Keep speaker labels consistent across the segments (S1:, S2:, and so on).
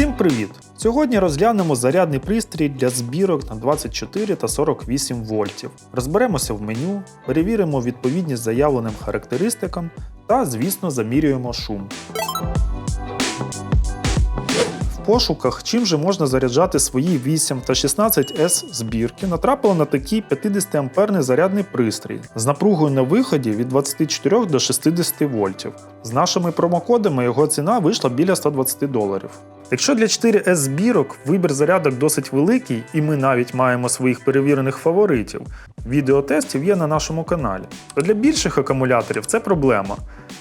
S1: Усім привіт! Сьогодні розглянемо зарядний пристрій для збірок на 24 та 48 вольтів. Розберемося в меню, перевіримо відповідність заявленим характеристикам та, звісно, замірюємо шум. В пошуках, чим же можна заряджати свої 8 та 16S збірки, натрапили на такий 50 амперний зарядний пристрій з напругою на виході від 24 до 60 вольтів. З нашими промокодами його ціна вийшла біля 120 доларів. Якщо для 4S збірок вибір зарядок досить великий, і ми навіть маємо своїх перевірених фаворитів, відео тестів є на нашому каналі, то для більших акумуляторів це проблема.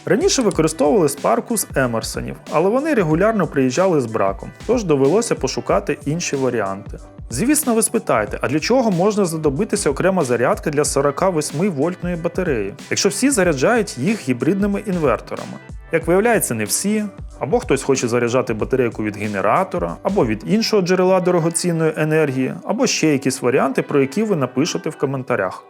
S1: Раніше використовували спарку з Емерсонів, але вони регулярно приїжджали з браком, тож довелося пошукати інші варіанти. Звісно, ви спитаєте, а для чого можна знадобитися окрема зарядка для 48 вольтної батареї, якщо всі заряджають їх гібридними інверторами? Як виявляється, не всі, або хтось хоче заряджати батарейку від генератора, або від іншого джерела дорогоцінної енергії, або ще якісь варіанти, про які ви напишете в коментарях.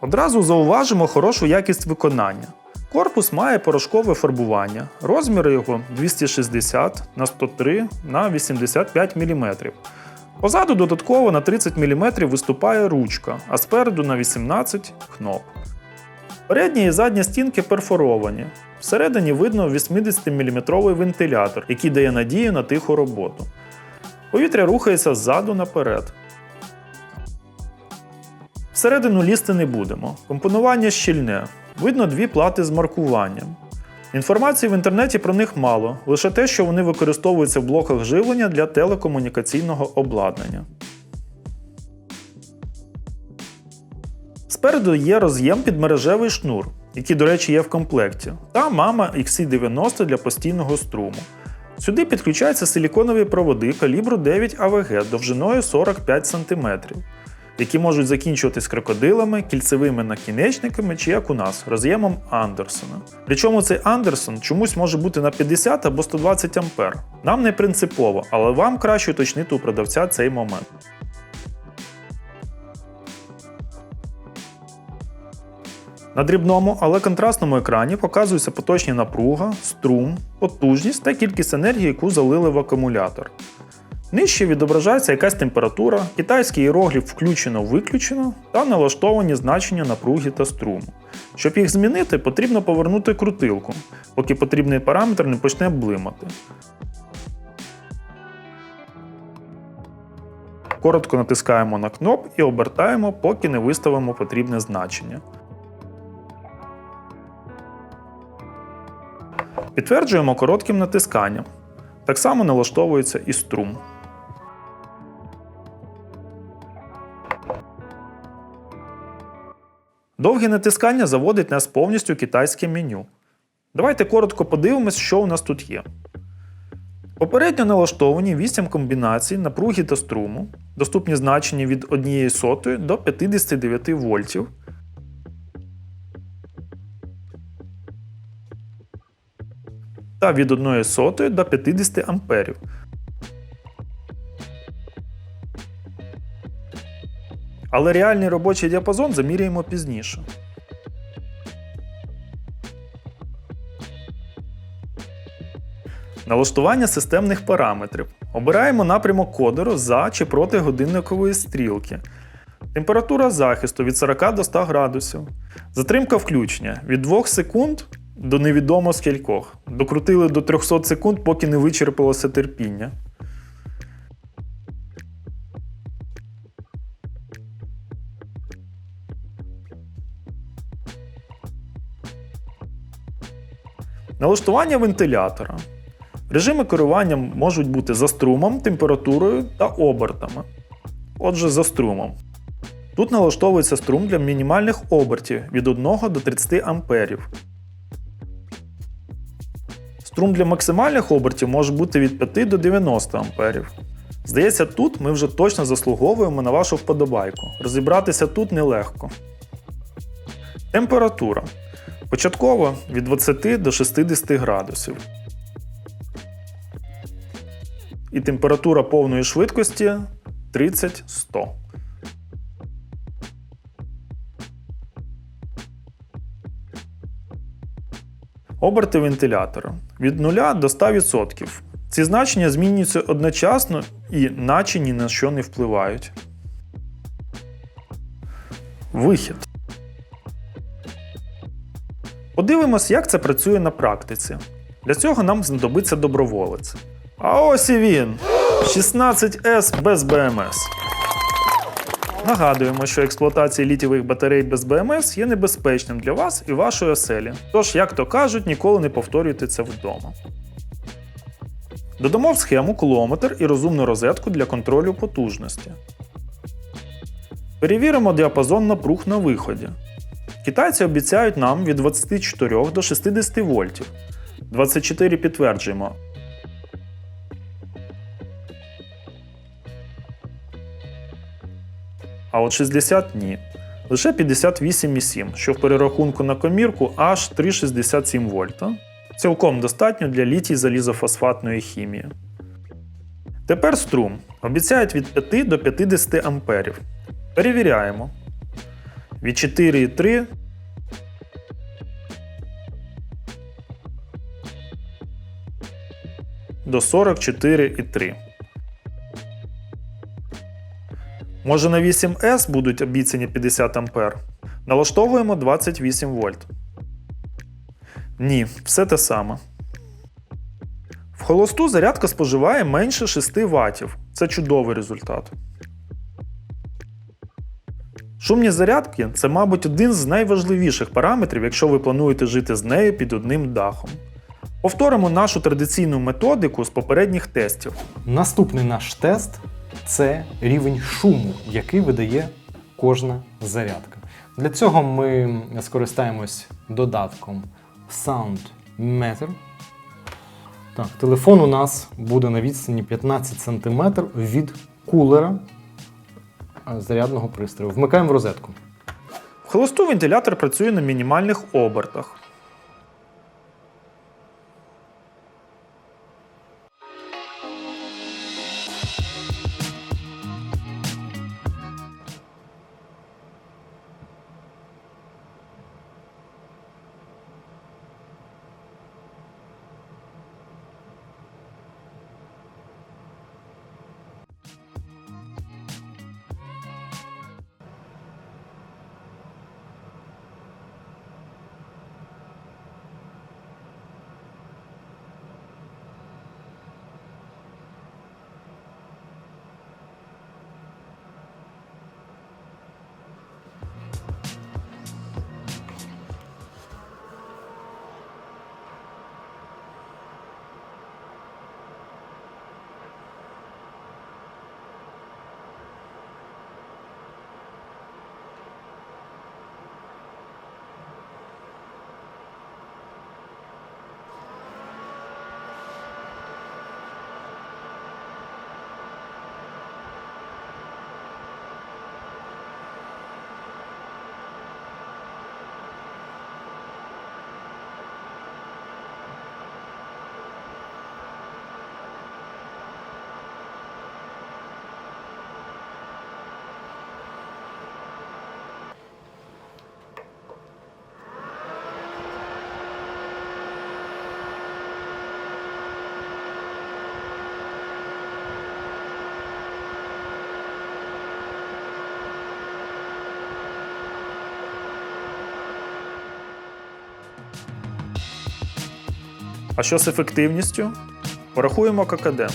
S1: Одразу зауважимо хорошу якість виконання. Корпус має порошкове фарбування, розміри його 260 на 103 на 85 мм. Позаду додатково на 30 мм виступає ручка, а спереду на 18 кноп. Передня і задня стінки перфоровані. Всередині видно 80-мм вентилятор, який дає надію на тиху роботу. Повітря рухається ззаду наперед. Всередину лізти не будемо. Компонування щільне. Видно дві плати з маркуванням. Інформації в інтернеті про них мало, лише те, що вони використовуються в блоках живлення для телекомунікаційного обладнання. Спереду є роз'єм під мережевий шнур, який, до речі, є в комплекті, та мама XC90 для постійного струму. Сюди підключаються силіконові проводи калібру 9 АВГ довжиною 45 см, які можуть закінчуватись крокодилами, кільцевими накінечниками чи як у нас, роз'ємом Андерсона. Причому цей Андерсон чомусь може бути на 50 або 120 А. Нам не принципово, але вам краще уточнити у продавця цей момент. На дрібному, але контрастному екрані показується поточні напруга, струм, потужність та кількість енергії, яку залили в акумулятор. Нижче відображається якась температура, китайський іерогліф включено-виключено та налаштовані значення напруги та струму. Щоб їх змінити, потрібно повернути крутилку, поки потрібний параметр не почне блимати. Коротко натискаємо на кноп і обертаємо, поки не виставимо потрібне значення. Підтверджуємо коротким натисканням. Так само налаштовується і струм. Довге натискання заводить нас повністю китайське меню. Давайте коротко подивимось, що у нас тут є. Попередньо налаштовані 8 комбінацій напруги та струму, доступні значення від 1 сотої до 59 вольтів. Та від 1 сотої до 50 амперів. Але реальний робочий діапазон заміряємо пізніше. Налаштування системних параметрів. Обираємо напрямок кодеру за чи проти годинникової стрілки. Температура захисту від 40 до 100 градусів. Затримка включення від 2 секунд до невідомо скількох. Докрутили до 300 секунд, поки не вичерпалося терпіння. Налаштування вентилятора. Режими керування можуть бути за струмом, температурою та обертами. Отже, за струмом. Тут налаштовується струм для мінімальних обертів від 1 до 30 А. Струм для максимальних обертів може бути від 5 до 90 А. Здається, тут ми вже точно заслуговуємо на вашу вподобайку. Розібратися тут нелегко. Температура. Початково від 20 до 60 градусів. І температура повної швидкості 30-100. Оберти вентилятора від 0 до 100%. Ці значення змінюються одночасно і наче ні на що не впливають. Вихід. Подивимось, як це працює на практиці. Для цього нам знадобиться доброволець. А ось і він! 16С без БМС. Нагадуємо, що експлуатація літієвих батарей без БМС є небезпечним для вас і вашої оселі. Тож, як то кажуть, ніколи не повторюйте це вдома. Додамо в схему кулометр і розумну розетку для контролю потужності. Перевіримо діапазон напруг на виході. Китайці обіцяють нам від 24 до 60 вольтів. 24 підтверджуємо. А от 60 ні. Лише 58,7, що в перерахунку на комірку аж 3,67 вольта. Цілком достатньо для літій залізофосфатної хімії. Тепер струм. Обіцяють від 5 до 50 амперів. Перевіряємо. Від 4,3 до 44,3. Може на 8С будуть обіцяні 50 А? Налаштовуємо 28 вольт. Ні, все те саме. В холосту зарядка споживає менше 6 Вт. Це чудовий результат. Шумні зарядки це, мабуть, один з найважливіших параметрів, якщо ви плануєте жити з нею під одним дахом. Повторимо нашу традиційну методику з попередніх тестів.
S2: Наступний наш тест це рівень шуму, який видає кожна зарядка. Для цього ми скористаємось додатком Sound Meter. Так, телефон у нас буде на відстані 15 см від кулера е, зарядного пристрою. Вмикаємо в розетку.
S1: Холосту вентилятор працює на мінімальних обертах. А що з ефективністю? Порахуємо ККД.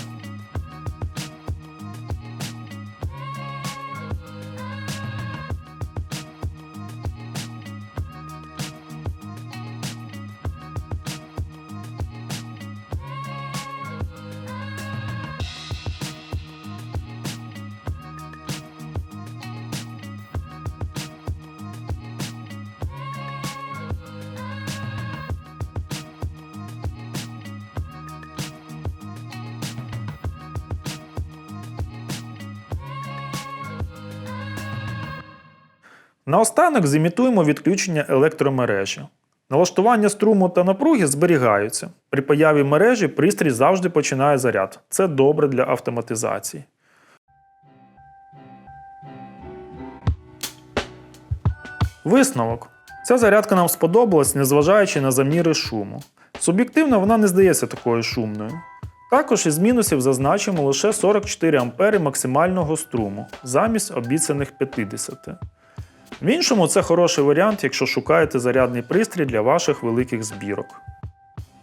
S1: Наостанок зімітуємо відключення електромережі. Налаштування струму та напруги зберігаються. При появі мережі пристрій завжди починає заряд. Це добре для автоматизації. Висновок. Ця зарядка нам сподобалась, незважаючи на заміри шуму. Суб'єктивно вона не здається такою шумною. Також із мінусів зазначимо лише 44 ампери максимального струму замість обіцяних 50. В іншому це хороший варіант, якщо шукаєте зарядний пристрій для ваших великих збірок.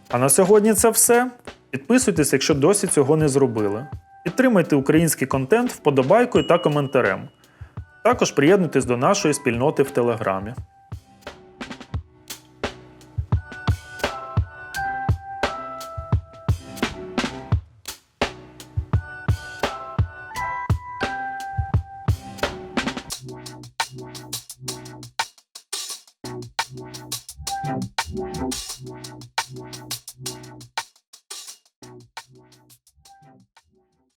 S1: А на сьогодні це все. Підписуйтесь, якщо досі цього не зробили. Підтримайте український контент вподобайкою та коментарем. Також приєднуйтесь до нашої спільноти в Телеграмі.